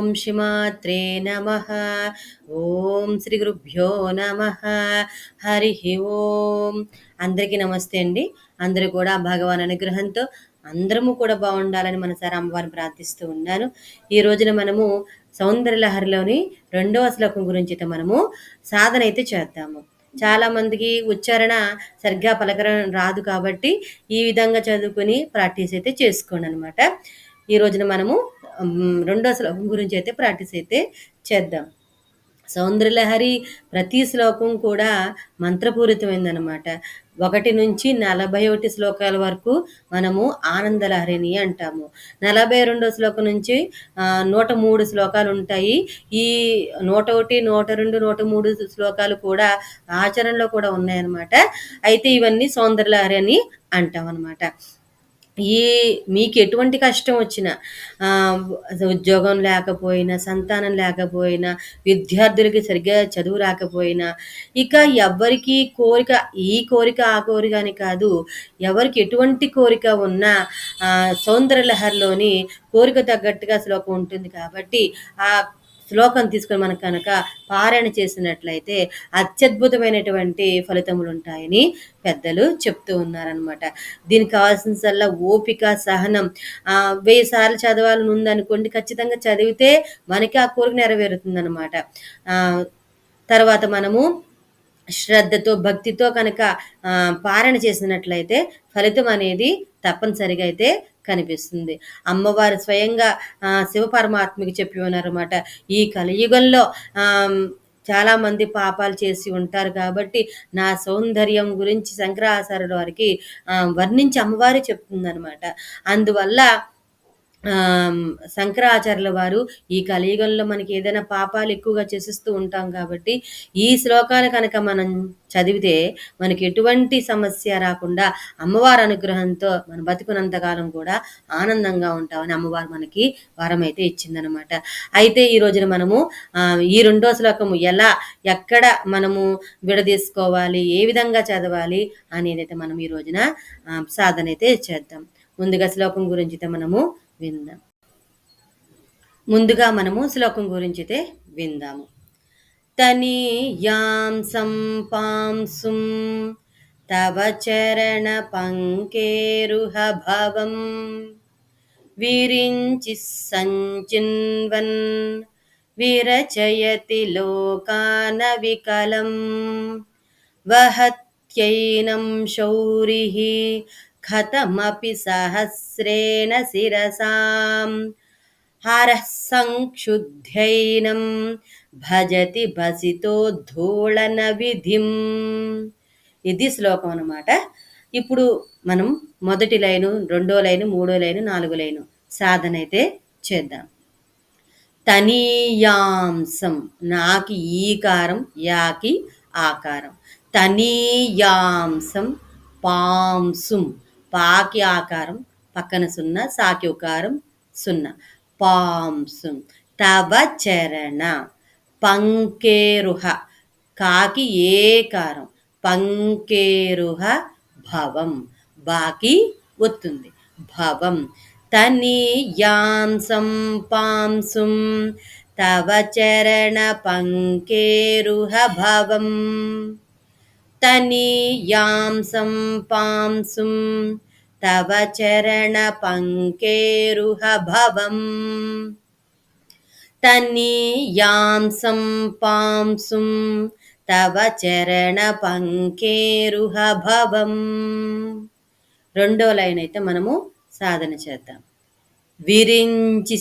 ఓం శిమాత్రే నమ. ఓం శ్రీ గురుభ్యో నమ. హరి ఓం. అందరికీ నమస్తే అండి. అందరూ కూడా భగవాన్ అనుగ్రహంతో అందరము కూడా బాగుండాలని మనసారి అమ్మవారిని ప్రార్థిస్తూ ఉన్నాను. ఈ రోజున మనము సౌందర్యలహరిలోని రెండవ శ్లోకం గురించి అయితే మనము సాధన అయితే చేద్దాము. చాలా మందికి ఉచ్చారణ సరిగ్గా పలకరం రాదు కాబట్టి ఈ విధంగా చదువుకుని ప్రాక్టీస్ అయితే చేసుకోండి అనమాట ఈ రోజున మనము రెండో శ్లోకం గురించి అయితే ప్రాక్టీస్ అయితే చేద్దాం. సౌందర్యలహరి ప్రతి శ్లోకం కూడా మంత్రపూరితమైందనమాట ఒకటి నుంచి నలభై ఒకటి శ్లోకాల వరకు మనము ఆనందలహరిని అంటాము. నలభై రెండో శ్లోకం నుంచి నూట మూడు శ్లోకాలు ఉంటాయి. ఈ నూట ఒకటి నూట రెండు నూట మూడు శ్లోకాలు కూడా ఆచరణలో కూడా ఉన్నాయన్నమాట. అయితే ఇవన్నీ సౌందర్యలహరి అని అంటాం అనమాట ఈ మీకు ఎటువంటి కష్టం వచ్చినా ఉద్యోగం లేకపోయినా సంతానం లేకపోయినా విద్యార్థులకి సరిగ్గా చదువు రాకపోయినా ఇక ఎవరికి కోరిక ఈ కోరిక ఆ కోరిక అని కాదు ఎవరికి ఎటువంటి కోరిక ఉన్నా సౌందర్యలహరిలోని కోరిక తగ్గట్టుగా శ్లోకం ఉంటుంది కాబట్టి ఆ శ్లోకం తీసుకొని మనకు కనుక పారాయణ చేసినట్లయితే అత్యద్భుతమైనటువంటి ఫలితములు ఉంటాయని పెద్దలు చెప్తూ ఉన్నారనమాట దీనికి కావాల్సిన ఓపిక సహనం వెయ్యి సార్లు చదవాలని ఉందనుకోండి ఖచ్చితంగా చదివితే మనకి ఆ కోరిక నెరవేరుతుందనమాట తర్వాత మనము శ్రద్ధతో భక్తితో కనుక పారణ చేసినట్లయితే ఫలితం అనేది తప్పనిసరిగా అయితే కనిపిస్తుంది. అమ్మవారు స్వయంగా శివ పరమాత్మకి చెప్పి ఉన్నారన్నమాట. ఈ కలియుగంలో చాలామంది పాపాలు చేసి ఉంటారు కాబట్టి నా సౌందర్యం గురించి శంకరాచార్యుల వారికి వర్ణించి అమ్మవారు చెప్తుందనమాట అందువల్ల శంకరాచార్యుల వారు ఈ కలియుగంలో మనకి ఏదైనా పాపాలు ఎక్కువగా చేసిస్తూ ఉంటాం కాబట్టి ఈ శ్లోకాలు కనుక మనం చదివితే మనకి ఎటువంటి సమస్య రాకుండా అమ్మవారి అనుగ్రహంతో మనం బతుకున్నంతకాలం కూడా ఆనందంగా ఉంటామని అమ్మవారు మనకి వరం అయితే ఇచ్చిందనమాట అయితే ఈ రోజున మనము ఈ రెండో శ్లోకము ఎలా ఎక్కడ మనము విడదీసుకోవాలి ఏ విధంగా చదవాలి అనేది అయితే మనం ఈ రోజున సాధన అయితే చేద్దాం. ముందుగా శ్లోకం గురించి అయితే మనము విందాం. ముందుగా మనము శ్లోకం గురించి విందాము. తనీయాం సంపాంసుం తవ చరణ పంకేరుహ భవం విరించి సంచిన్వన్ విరచయతి లోకాన వికలం వహత్యైనం శౌరి కథమపి సహస్రేణ శిరసాం. హరసంక్షుద్ధ్యైనం భజతి భసితో ధూళన విధిం. ఇది శ్లోకం అనమాట ఇప్పుడు మనం మొదటి లైను రెండో లైను మూడో లైను నాలుగో లైను సాధన అయితే చేద్దాం. తనీయాంసం నాకి ఈకారం యాకి ఆకారం. తనీయాంసం పాంసుం పాకి ఆకారం పక్కన సున్నా సాకి ఉకారం సున్నా పాంసు తవ చరణ. పంకేరుహ. కాకి ఏకారం. పంకేరుహ భవం. బాకి ఒత్తుంది. భవం. తనీయాంసం పాంసుం తవ చరణ పంకేరుహ భవం. తనీయాంసం పాంసుం తవ చరణ పంకేరుహ భవం తనీయాంసం పాంసుం తవ చరణ పంకేరుహ భవం రెండో లైన్ అయితే మనము సాధన చేద్దాం. విరించి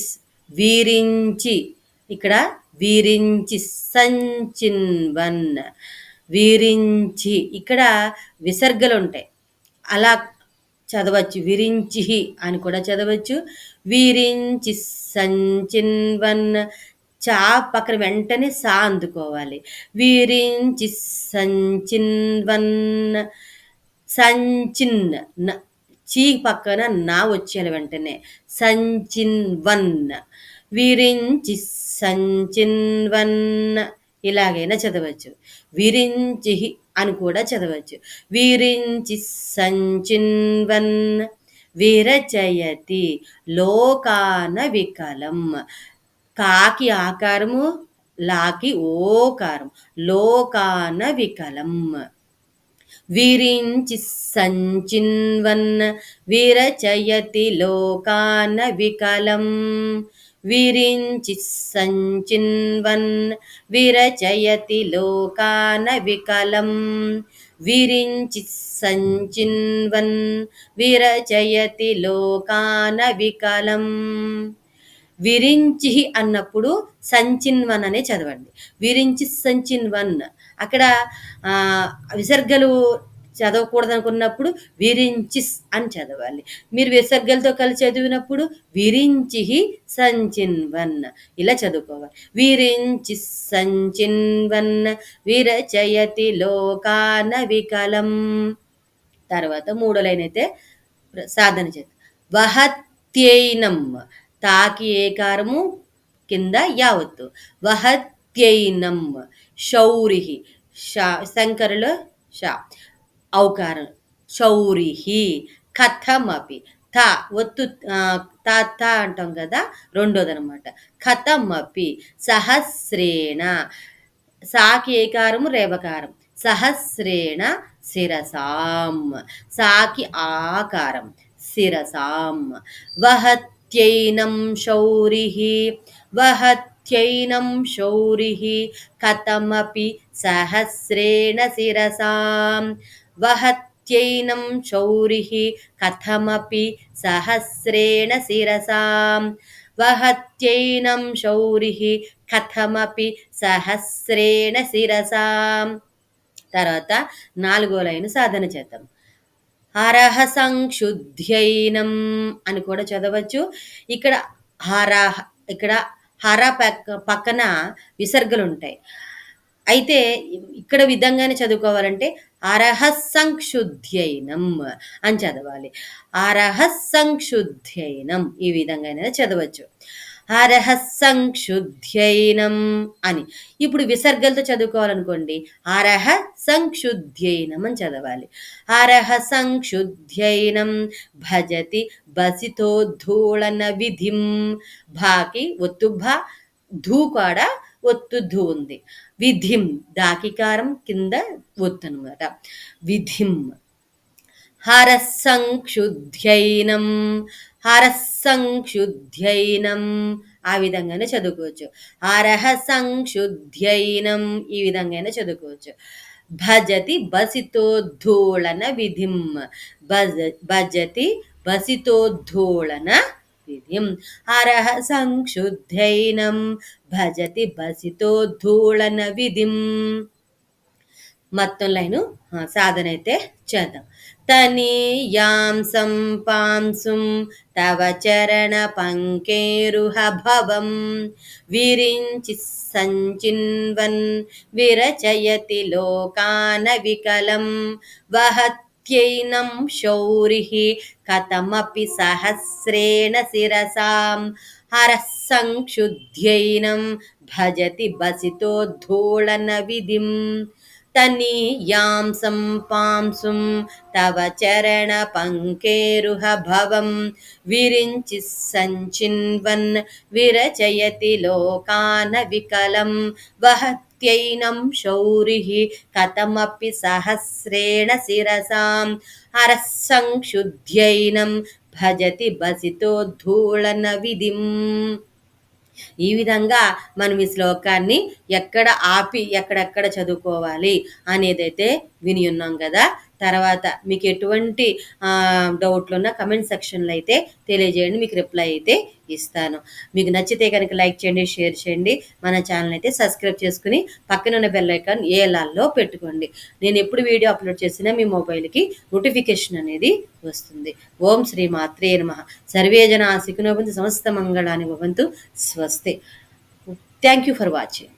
వీరించి ఇక్కడ వీరించి సంచిన్వన్ వీరించి. ఇక్కడ విసర్గలు ఉంటాయి అలా చదవచ్చు. విరించి అని కూడా చదవచ్చు. వీరించి సంచిన్వన్ చా పక్కన వెంటనే సా అందుకోవాలి. వీరించి సంచిన్వన్ సంచిన్ చీ పక్కన నా వచ్చేయాలి వెంటనే. సంచిన్వన్. వీరించి సంచిన్వన్ ఇలాగైనా చదవచ్చు. విరించి అని కూడా చదవచ్చు. వీరించి సంచిన్వన్ విరచయతి లోకాన వికలం. కాకి ఆకారము లాకి ఓకారం. లోకాన వికలం. విరించి సంచిన్వన్ విరచయతి లోకాన వికలం. విరించి సంచిన్వన్ విరచయతి లోకాన వికలం. విరించి సంచిన్వన్ విరచయతి లోకాన వికలం. విరించి అన్నప్పుడు సంచిన్వన్ అనే చదవండి. విరించి సంచిన్వన్. అక్కడ విసర్గలు చదవకూడదు అనుకున్నప్పుడు విరించి అని చదవాలి. మీరు విసర్గలతో కలిసి చదివినప్పుడు విరించి సంచిన్వన్ ఇలా చదువుకోవాలి. విరించి సంచిన్వన్ విరచయతి లోకాన వికలం. తర్వాత మూడో లైన్ అయితే సాధన చేద్దాం. వహత్యైనం. తాకి ఏకారము కింద యావత్తు. వహత్యైనం. శౌరి షా శంకరులో షా ఔకారం. శౌరిహి కథమపి. త ఒత్తు త త అంటాం కదా రెండోది అనమాట కథమపి. సహస్రేణ. సాకి ఏకారము రేవకారం. సహస్రేణ శిరసాం. సాకి ఆకారం శిరసాం. వహత్యైనం శౌరిహి. వహత్యైనం శౌరిహి. కథమపి. సహస్రేణ శిరసాం. వహత్యైనం శౌరి కథమపి సహస్రేణ శిరసాం వహత్యైనం శౌరి కథమపి సహస్రేణ శిరసాం తర్వాత నాలుగో లైన్ సాధన చేద్దాం. హరహ సంక్షుద్ధ్యైనం అని కూడా చదవచ్చు. ఇక్కడ హరహ ఇక్కడ హర పక్క పక్కన విసర్గలు ఉంటాయి. అయితే ఇక్కడ విధంగానే చదువుకోవాలంటే అరహ సంక్షుద్ధ్యైనం అని చదవాలి. అరహ సంక్షుద్ధ్యైనం ఈ విధంగా చదవచ్చు. అరహ సంక్షుద్ధ్యైనం అని. ఇప్పుడు విసర్గలతో చదువుకోవాలనుకోండి. అరహ సంక్షుద్ధ్యైనం అని చదవాలి. అరహ సంక్షుద్ధ్యైనం భజతి బసితోద్ధూళన విధిం. భాకి ఒత్తు భా ధూ కూడా ఒత్తుద్దు ఉంది. విధిం దాకికారం కింద ఒత్తు అనమాట విధిం హరసంక్షుధ్యైనం హరసంక్షుధ్యైనం ఆ విధంగానే చదువుకోవచ్చు. హరహ సంక్షుధ్యైనం ఈ విధంగానే చదువుకోవచ్చు. భజతి బసితోద్ధోళన విధిం. భజ భజతి బసితోద్ధోళన విధిం హరహ సంక్షుద్ధైనం భజతి బసితో ధూళన విధిం. మొత్తం లైను సాధన అయితే చేద్దాం. తనీయాంసం పాంసుం తవ చరణ పంకేరుహ భవం. విరించి సంచిన్వన్ విరచయతి లోకాన వికలం. వహత్ శౌరి కథమపి సహస్రేణ శిరసాం హరः సంక్షుధ్యైనం భజతి బసితోద్ధూళన విధిం తనీయాం సంపాంసుం తవ చరణ పంకేరుహ భవం విరించి సంచిన్వన్ విరచయతి లోకాన వికలం వహత్యైనం శౌరి కథమపి సహస్రేణ శిరసాం హరः సంక్షుధ్యైనం భజతి బసితోద్ధూళన విధిం ఈ విధంగా మనం ఈ శ్లోకాన్ని ఎక్కడ ఆపి ఎక్కడెక్కడ చదువుకోవాలి అనేదైతే విని ఉన్నాం కదా. తర్వాత మీకు ఎటువంటి డౌట్లు ఉన్నా కమెంట్ సెక్షన్లో అయితే తెలియజేయండి మీకు రిప్లై అయితే ఇస్తాను. మీకు నచ్చితే కనుక లైక్ చేయండి షేర్ చేయండి. మన ఛానల్ అయితే సబ్స్క్రైబ్ చేసుకుని పక్కన ఉన్న బెల్ ఐకాన్ ఏ లాల్లో పెట్టుకోండి. నేను ఎప్పుడు వీడియో అప్లోడ్ చేసినా మీ మొబైల్కి నోటిఫికేషన్ అనేది వస్తుంది. ఓం శ్రీ మాత్రే నమ. సర్వే జన సుఖినోబంతు సమస్త మంగళాన్ని భవంతు స్వస్తి. Thank you for watching